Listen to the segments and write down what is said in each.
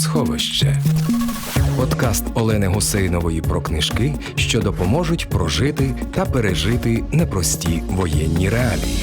Книгосховище. Подкаст Олени Гусейнової про книжки, що допоможуть прожити та пережити непрості воєнні реалії.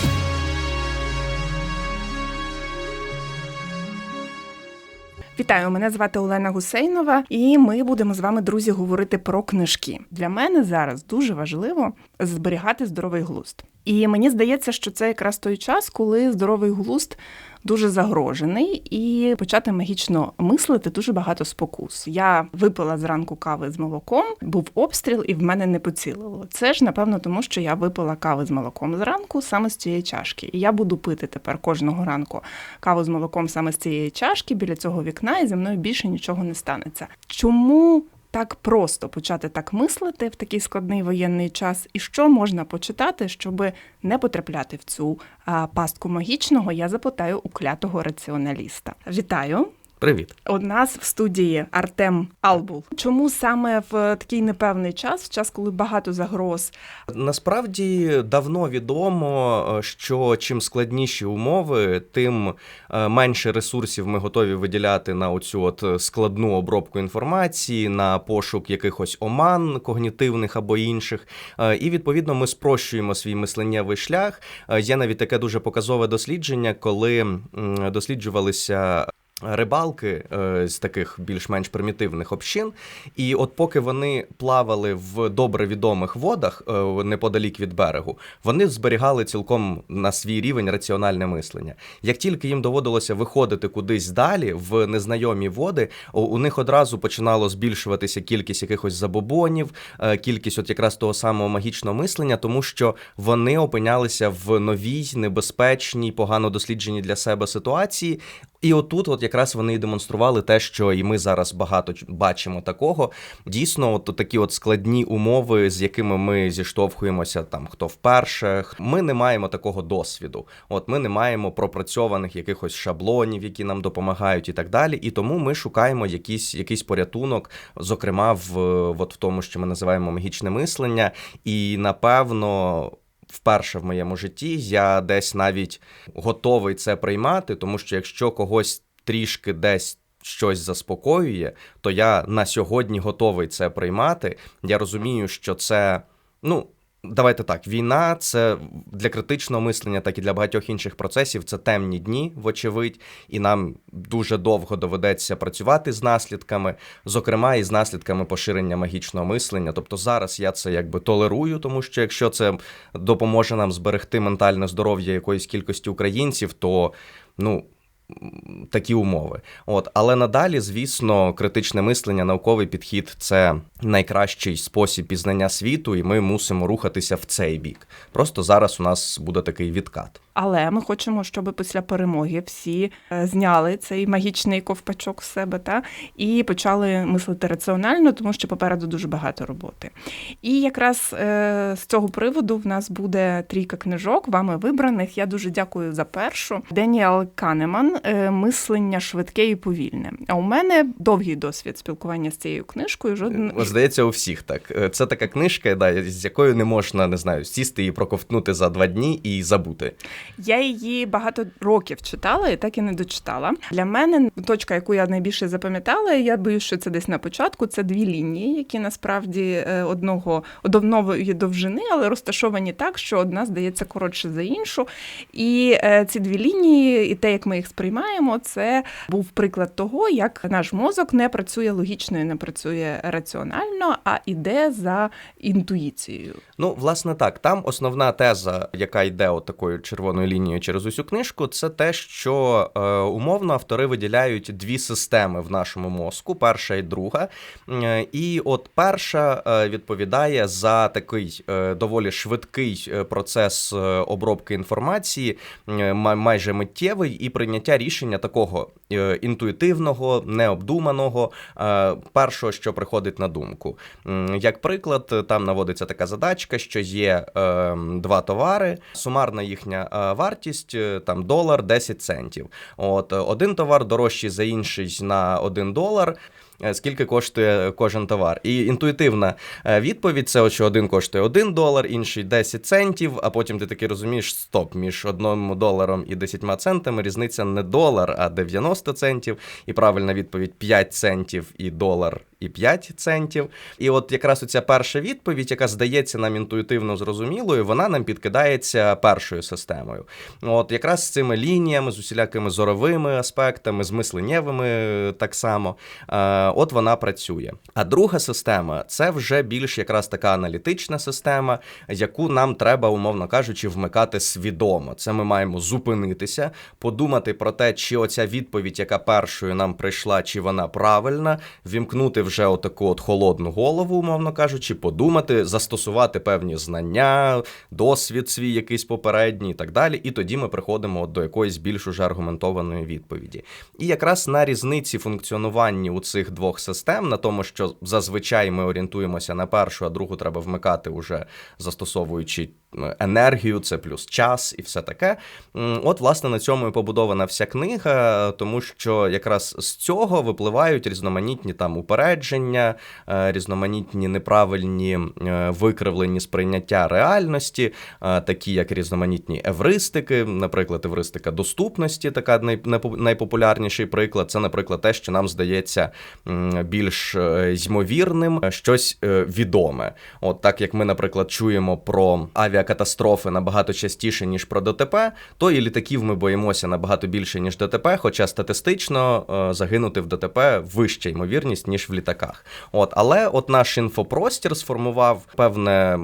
Вітаю, мене звати Олена Гусейнова, і ми будемо з вами, друзі, говорити про книжки. Для мене зараз дуже важливо зберігати здоровий глузд. І мені здається, що це якраз той час, коли здоровий глузд дуже загрожений, і почати магічно мислити дуже багато спокус. Я випила зранку кави з молоком, був обстріл, і в мене не поцілило. Це ж напевно, тому що я випила кави з молоком зранку саме з цієї чашки. І я буду пити тепер кожного ранку каву з молоком саме з цієї чашки біля цього вікна, і зі мною більше нічого не станеться. Чому? Так просто почати так мислити в такий складний воєнний час, і що можна почитати, щоб не потрапляти в цю пастку магічного, я запитаю у клятого раціоналіста. Вітаю! Привіт. У нас в студії Артем Албул. Чому саме в такий непевний час, в час, коли багато загроз? Насправді давно відомо, е, що чим складніші умови, тим е, менше ресурсів ми готові виділяти на оцю от складну обробку інформації, на пошук якихось оман когнітивних або інших. Е, і відповідно ми спрощуємо свій мисленнєвий шлях. Є навіть таке дуже показове дослідження, коли досліджувалися. Рибалки е, з таких більш-менш примітивних общин, і от поки вони плавали в добре відомих водах е, неподалік від берегу, вони зберігали цілком на свій рівень раціональне мислення. Як тільки їм доводилося виходити кудись далі, в незнайомі води, у них одразу починало збільшуватися кількість якихось забобонів, е, кількість от якраз того самого магічного мислення, тому що вони опинялися в новій, небезпечній, погано дослідженій для себе ситуації. І отут, от якраз вони і демонстрували те, що і ми зараз багато бачимо такого. Дійсно, от такі от складні умови, з якими ми зіштовхуємося, там хто вперше. Ми не маємо такого досвіду. От ми не маємо пропрацьованих якихось шаблонів, які нам допомагають, і так далі. І тому ми шукаємо якийсь якийсь порятунок, зокрема, в от в тому, що ми називаємо магічне мислення, і напевно вперше в моєму житті. Я десь навіть готовий це приймати, тому що якщо когось трішки десь. Щось заспокоює, то я на сьогодні готовий це приймати. Я розумію, що це ну Давайте так, війна це для критичного мислення, так і для багатьох інших процесів. Це темні дні, вочевидь, і нам дуже довго доведеться працювати з наслідками, зокрема і з наслідками поширення магічного мислення. Тобто зараз я це якби толерую, тому що якщо це допоможе нам зберегти ментальне здоров'я якоїсь кількості українців, то ну такі умови. От, але надалі, звісно, критичне мислення, науковий підхід це найкращий спосіб пізнання світу, і ми мусимо рухатися в цей бік. Просто зараз у нас буде такий відкат. Але ми хочемо, щоб після перемоги всі е, зняли цей магічний ковпачок з себе та і почали мислити раціонально, тому що попереду дуже багато роботи. І якраз е, з цього приводу в нас буде трійка книжок, вами вибраних. Я дуже дякую за першу. Деніел Канеман е, Мислення швидке і повільне. А у мене довгий досвід спілкування з цією книжкою. Жоден здається, у всіх так. Це така книжка, да, з якою не можна не знаю, сісти і проковтнути за два дні і забути. Я її багато років читала і так і не дочитала. Для мене точка, яку я найбільше запам'ятала, я боюсь, що це десь на початку. Це дві лінії, які насправді е, одного одновної довжини, але розташовані так, що одна здається коротше за іншу. І е, ці дві лінії, і те, як ми їх сприймаємо, це був приклад того, як наш мозок не працює логічно і не працює раціонально, а іде за інтуїцією. Ну, власне, так там основна теза, яка йде от такою червоною лінією через усю книжку, це те, що е, умовно автори виділяють дві системи в нашому мозку: перша і друга. Е, і от перша е, відповідає за такий е, доволі швидкий е, процес е, обробки інформації, майже миттєвий, і прийняття рішення такого інтуїтивного, необдуманого, першого, що приходить на думку. Як приклад, там наводиться така задачка, що є два товари, сумарна їхня вартість е, там долар 10 центів. От один товар дорожчий за інший на 1 долар. е, скільки коштує кожен товар. І інтуїтивна е, відповідь це, що один коштує 1 долар, інший 10 центів. А потім ти таки розумієш, стоп, між одним доларом і 10 центами різниця не долар, а 90 центів. І правильна відповідь 5 центів і долар. І 5 центів. І от якраз оця перша відповідь, яка здається нам інтуїтивно зрозумілою, вона нам підкидається першою системою. От якраз з цими лініями, з усілякими зоровими аспектами, з мисленнєвими е, так само. Е, От вона працює. А друга система це вже більш якраз така аналітична система, яку нам треба, умовно кажучи, вмикати свідомо. Це ми маємо зупинитися, подумати про те, чи оця відповідь, яка першою нам прийшла, чи вона правильна, вімкнути вже отаку от холодну голову, умовно кажучи, подумати, застосувати певні знання, досвід свій якийсь попередній і так далі. І тоді ми приходимо от до якоїсь більш уже аргументованої відповіді. І якраз на різниці функціонування у цих двох систем, на тому, що зазвичай ми орієнтуємося на першу, а другу треба вмикати уже застосовуючи енергію, це плюс час і все таке. От, власне, на цьому і побудована вся книга, тому що якраз з цього випливають різноманітні там упередження, е, різноманітні неправильні е, викривлені сприйняття реальності, е, такі як різноманітні евристики, наприклад, евристика доступності, така найпопулярніший приклад. Це, наприклад, те, що нам здається більш ймовірним, щось відоме. От так як ми, наприклад, чуємо про авіакатастрофи набагато частіше, ніж про ДТП, то і літаків ми боїмося набагато більше, ніж ДТП, хоча статистично е, загинути в ДТП вища ймовірність, ніж в літаках. От, але от наш інфопростір сформував певне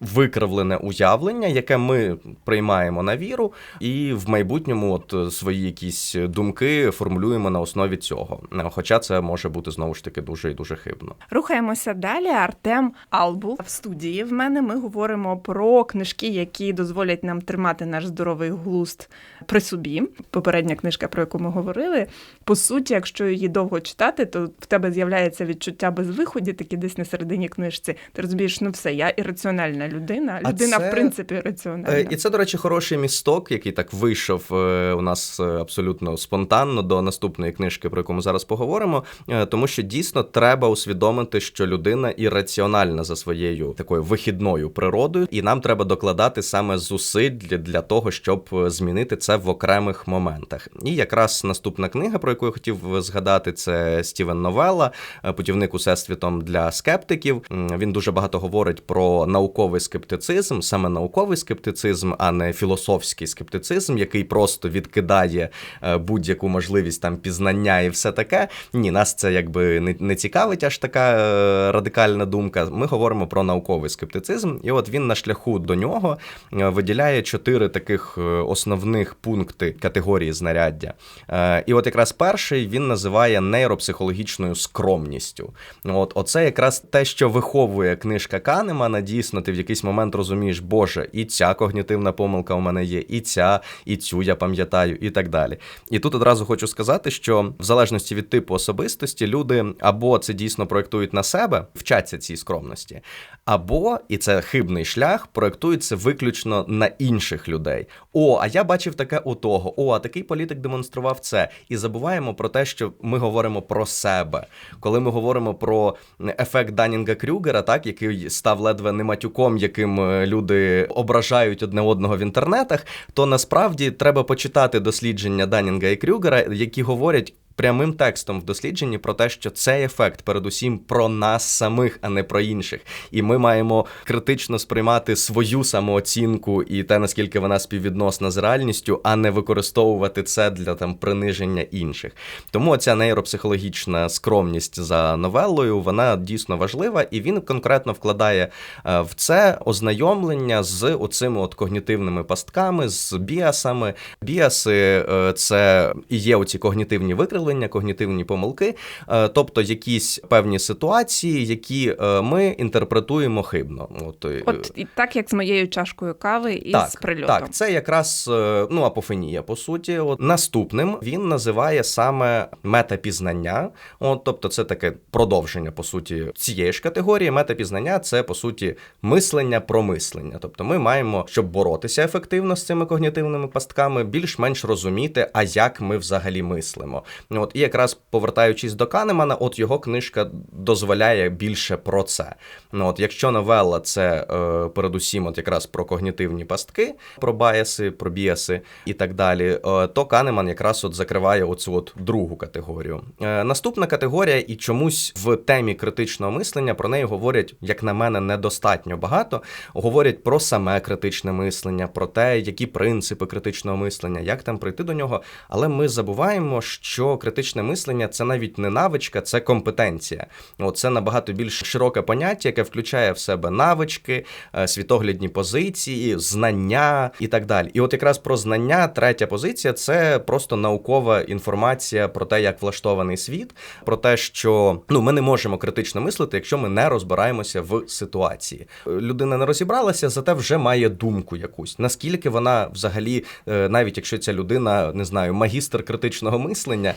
викривлене уявлення, яке ми приймаємо на віру, і в майбутньому от е, свої якісь думки формулюємо на основі цього. Е, Хоча це може бути знову ж таки дуже і дуже хибно. Рухаємося далі. Артем Албул в студії. В мене ми говоримо про книжки, які дозволять нам тримати наш здоровий глузд при собі. Попередня книжка, про яку ми говорили. По суті, якщо її довго читати, то в тебе з'являється відчуття безвиході, такі десь на середині книжці. Ти розумієш, ну все, я ірраціональна людина. А Людина, це- в принципі, ірраціональна. Е, І це, до речі, хороший місток, який так вийшов е, у нас е, абсолютно спонтанно до наступної книжки, про яку ми зараз поговоримо. Тому що дійсно треба усвідомити, що людина ірраціональна за своєю такою вихідною природою, і нам треба докладати саме зусиль для, того, щоб е, змінити це в окремих моментах. І якраз наступна книга, про яку я хотів згадати, це Стівен Новелла, е, путівник усесвітом для скептиків. Він дуже багато говорить про науковий скептицизм, саме науковий скептицизм, а не філософський скептицизм, який просто відкидає е, будь-яку можливість там пізнання і все таке. Ні, нас це якби не, цікавить аж така е, радикальна думка. Ми говоримо про науковий скептицизм, і от він на шляху до нього е, виділяє чотири таких е, основних пункти категорії знаряддя. Е, І от якраз перший він називає нейропсихологічною скромністю. От, оце якраз те, що виховує книжка Канемана. Дійсно, ти в якийсь момент розумієш, Боже, і ця когнітивна помилка у мене є, і ця, і цю я пам'ятаю, і так далі. І тут одразу хочу сказати, що в залежності від типу особистості, люди або це дійсно проєктують на себе, вчаться цій скромності, або, і це хибний шлях, проєктуються виключно на інших людей. О, а я бачив таке у того. О, а такий політик демонстрував це. І забуваємо про те, що ми говоримо про себе. Коли ми говоримо про ефект Данінга Крюгера, так який став ледве не матюком, яким е, люди ображають одне одного в інтернетах, то насправді треба почитати дослідження Данінга і Крюгера, які говорять. Прямим текстом в дослідженні про те, що цей ефект передусім про нас самих, а не про інших. І ми маємо критично сприймати свою самооцінку і те, наскільки вона співвідносна з реальністю, а не використовувати це для там приниження інших. Тому ця нейропсихологічна скромність за новелою, вона дійсно важлива, і він конкретно вкладає е, в це ознайомлення з оцими от когнітивними пастками, з біасами. Біаси е, це і є оці когнітивні викривлення, когнітивні помилки, е, тобто якісь певні ситуації, які е, ми інтерпретуємо хибно. От, е, От і так як з моєю чашкою кави і так, з прильотом. Так, це якраз ну, апофенія, по суті. От наступним він називає саме метапізнання. От, тобто, це таке продовження, по суті, цієї ж категорії. Метапізнання це по суті мислення про мислення. Тобто, ми маємо, щоб боротися ефективно з цими когнітивними пастками, більш-менш розуміти, а як ми взагалі мислимо. От і якраз повертаючись до Канемана, от його книжка дозволяє більше про це. Ну от якщо новела це е, передусім, от якраз про когнітивні пастки, про баяси, про біаси і так далі, е, то Канеман якраз от закриває оцю от другу категорію. Е, наступна категорія, і чомусь в темі критичного мислення про неї говорять, як на мене, недостатньо багато. Говорять про саме критичне мислення, про те, які принципи критичного мислення, як там прийти до нього. Але ми забуваємо, що критичне мислення це навіть не навичка, це компетенція. Це набагато більш широке поняття, яке включає в себе навички, е, світоглядні позиції, знання і так далі. І от якраз про знання, третя позиція це просто наукова інформація про те, як влаштований світ, про те, що ну ми не можемо критично мислити, якщо ми не розбираємося в ситуації. Людина не розібралася, зате вже має думку якусь. Наскільки вона взагалі, е, навіть якщо ця людина не знаю, магістр критичного мислення,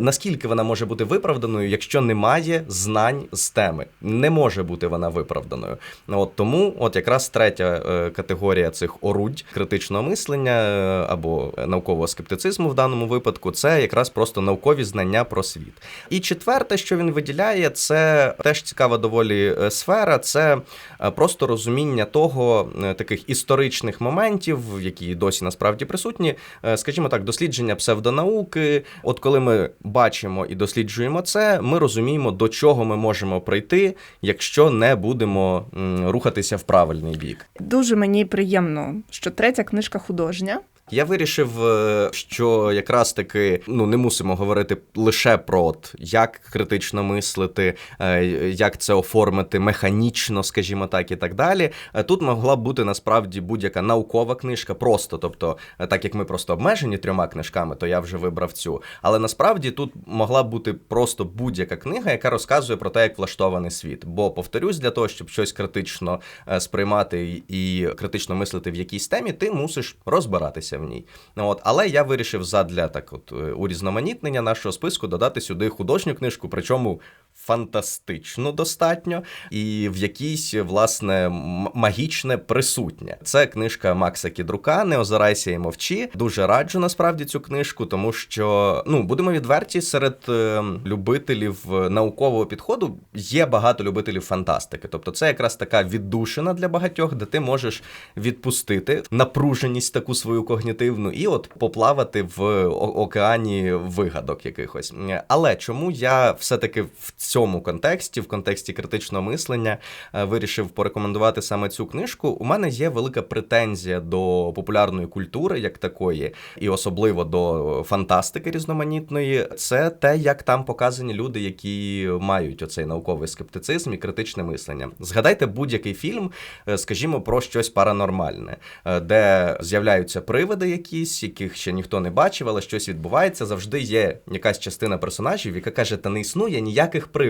наскільки вона може бути виправданою, якщо немає знань з теми, не може бути вона виправданою. От тому, от якраз третя е, категорія цих орудь критичного мислення е, або наукового скептицизму в даному випадку, це якраз просто наукові знання про світ. І четверте, що він виділяє, це теж цікава доволі е, сфера. Це е, просто розуміння того е, таких історичних моментів, які досі насправді присутні. Е, Скажімо так, дослідження псевдонауки. От коли ми бачимо і досліджуємо це, ми розуміємо, до чого ми можемо прийти, якщо не будемо рухатися в правильний бік. Дуже мені приємно, що третя книжка художня. Я вирішив, е, що якраз таки ну не мусимо говорити лише про от як критично мислити, е, як це оформити механічно, скажімо так, і так далі. Е, Тут могла б бути насправді будь-яка наукова книжка, просто тобто, так як ми просто обмежені трьома книжками, то я вже вибрав цю. Але насправді тут могла б бути просто будь-яка книга, яка розказує про те, як влаштований світ. Бо повторюсь, для того, щоб щось критично сприймати і критично мислити в якійсь темі, ти мусиш розбиратися в ній. Ну, От, але я вирішив задля так, от е, урізноманітнення нашого списку додати сюди художню книжку, причому фантастичну достатньо, і в якійсь власне магічне присутнє. Це книжка Макса Кідрука Не озирайся і мовчи. Дуже раджу насправді цю книжку, тому що ну будемо відверті, серед е, любителів е, наукового підходу є багато любителів фантастики. Тобто, це якраз така віддушина для багатьох, де ти можеш відпустити напруженість таку свою когнітивну і от поплавати в океані вигадок якихось. Але чому я все-таки в цьому контексті, в контексті критичного мислення, е, вирішив порекомендувати саме цю книжку? У мене є велика претензія до популярної культури як такої, і особливо до фантастики різноманітної. Це те, як там показані люди, які мають оцей науковий скептицизм і критичне мислення. Згадайте будь-який фільм, е, скажімо, про щось паранормальне, е, де з'являються привиди якісь, яких ще ніхто не бачив, але щось відбувається. Завжди є якась частина персонажів, яка каже, та не існує ніяких привидів.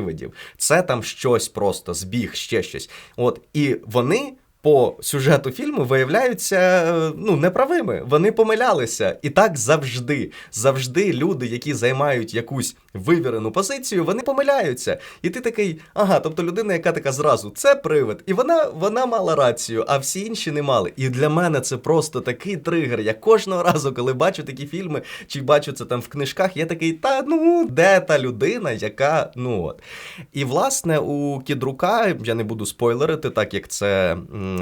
Це там щось просто, збіг, ще щось. От і вони. По сюжету фільму виявляються ну неправими. Вони помилялися, і так завжди. Завжди люди, які займають якусь вивірену позицію, вони помиляються. І ти такий, ага, тобто людина, яка така зразу, це привид, і вона вона мала рацію, а всі інші не мали. І для мене це просто такий тригер. Я кожного разу, коли бачу такі фільми, чи бачу це там в книжках, я такий, та ну де та людина, яка ну от. І власне у Кідрука я не буду спойлерити, так як це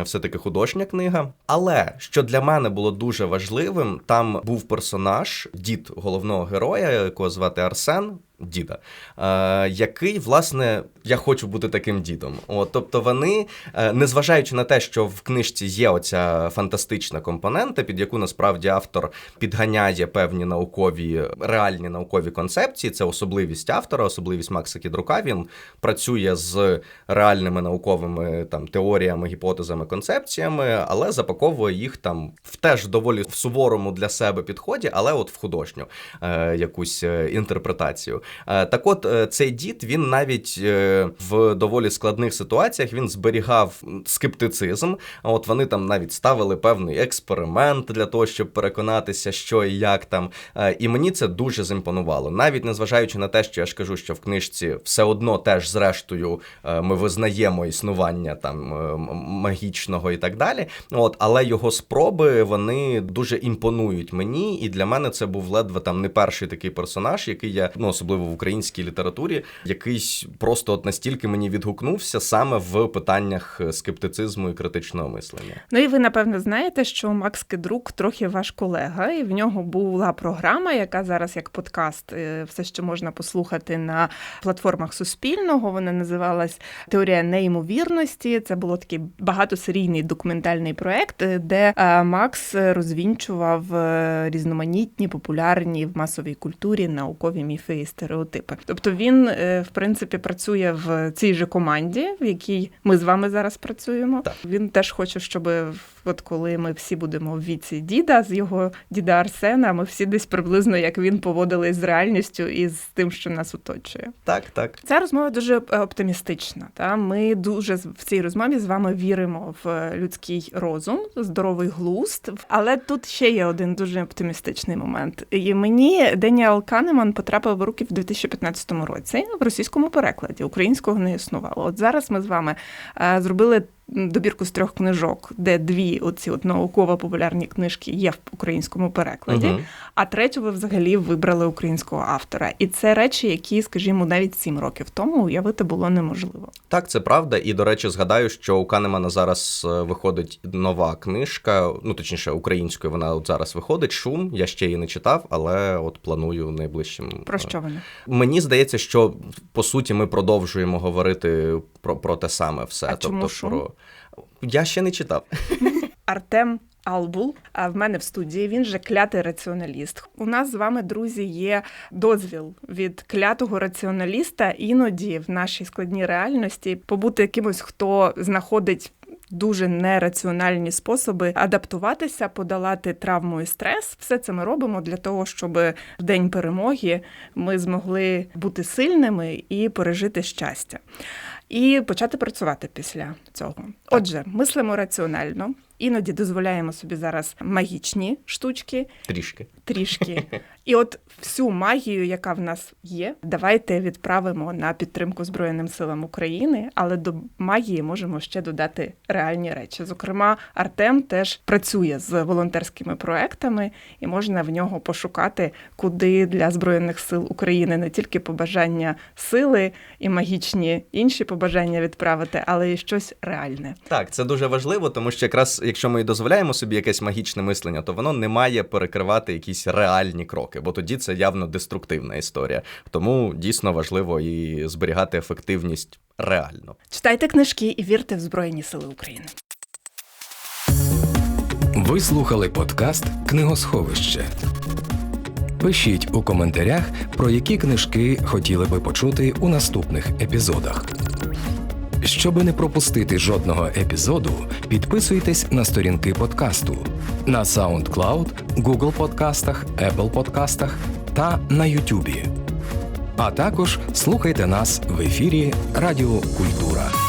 все-таки художня книга. Але що для мене було дуже важливим, там був персонаж, дід головного героя, якого звати Арсен. Діда, е, який, власне, я хочу бути таким дідом. От, тобто вони, е, незважаючи на те, що в книжці є оця фантастична компонента, під яку насправді автор підганяє певні наукові, реальні наукові концепції, це особливість автора, особливість Макса Кідрука. Він працює з реальними науковими там теоріями, гіпотезами, концепціями, але запаковує їх там в теж доволі в суворому для себе підході, але от в художню е, якусь інтерпретацію. Е, Так от, е, цей дід він навіть е, в доволі складних ситуаціях він зберігав скептицизм. От вони там навіть ставили певний експеримент для того, щоб переконатися, що і як там. І мені це дуже зімпонувало. Навіть незважаючи на те, що я ж кажу, що в книжці все одно теж зрештою ми визнаємо існування там магічного і так далі. От, але його спроби вони дуже імпонують мені, і для мене це був ледве там не перший такий персонаж, який я ну особливо в українській літературі, якийсь просто от настільки мені відгукнувся саме в питаннях е, скептицизму і критичного мислення. Ну і ви напевно знаєте, що Макс Кедрук трохи ваш колега, і в нього була програма, яка зараз як подкаст, е, все ще можна послухати на платформах Суспільного. Вона називалась Теорія неймовірності. Це було такий багатосерійний документальний проект, е, де Макс розвінчував різноманітні, популярні в масовій культурі наукові міфи і стереотипи. Тобто він, е, в принципі, працює в цій же команді, в якій ми з вами зараз працюємо. Так. Він теж хоче, щоб от коли ми всі будемо в віці діда з його діда Арсена, ми всі десь приблизно як він поводились з реальністю і з тим, що нас оточує. Так, так. Ця розмова дуже е, оптимістична. Та ми дуже в цій розмові з вами віримо в е, людський розум, здоровий глузд. Але тут ще є один дуже оптимістичний момент. І мені Деніел Канеман потрапив в руки в 2015 році в російському перекладі. Українського не існувало. От зараз ми з вами е, зробили. Добірку з трьох книжок, де дві оці от науково-популярні книжки є в українському перекладі, Мгм. а третю ви взагалі вибрали українського автора. І це речі, які, скажімо, навіть сім років тому уявити було неможливо. Так, це правда. І до речі, згадаю, що у Канемана зараз е, виходить нова книжка, ну точніше, українською вона от зараз виходить. Шум. Я ще її не читав, але от планую найближчим. Про е, що вони? Мені здається, що по суті ми продовжуємо говорити про, про те саме все. А чому тобто «Шум»? про я ще не читав. Артем Албул, а в мене в студії він же клятий раціоналіст. У нас з вами, друзі, є дозвіл від клятого раціоналіста іноді в нашій складній реальності побути якимось, хто знаходить. Дуже нераціональні способи адаптуватися, подолати травму і стрес. Все це ми робимо для того, щоб в день перемоги ми змогли бути сильними і пережити щастя, і почати працювати після цього. Отже, мислимо раціонально, іноді дозволяємо собі зараз магічні штучки Трішки. трішки. І от всю магію, яка в нас є, давайте відправимо на підтримку Збройним силам України, але до магії можемо ще додати реальні речі. Зокрема, Артем теж працює з волонтерськими проектами, і можна в нього пошукати, куди для Збройних сил України не тільки побажання сили і магічні інші побажання відправити, але й щось реальне. Так, це дуже важливо, тому що якраз якщо ми дозволяємо собі якесь магічне мислення, то воно не має перекривати якісь реальні кроки, бо тоді це явно деструктивна історія. Тому дійсно важливо і зберігати ефективність реально. Читайте книжки і вірте в Збройні Сили України. Ви слухали подкаст Книгосховище. Пишіть у коментарях, про які книжки хотіли би почути у наступних епізодах. Щоби не пропустити жодного епізоду, підписуйтесь на сторінки подкасту на SoundCloud, Google подкастах, Apple подкастах та на YouTube. А також слухайте нас в ефірі Радіо Культура.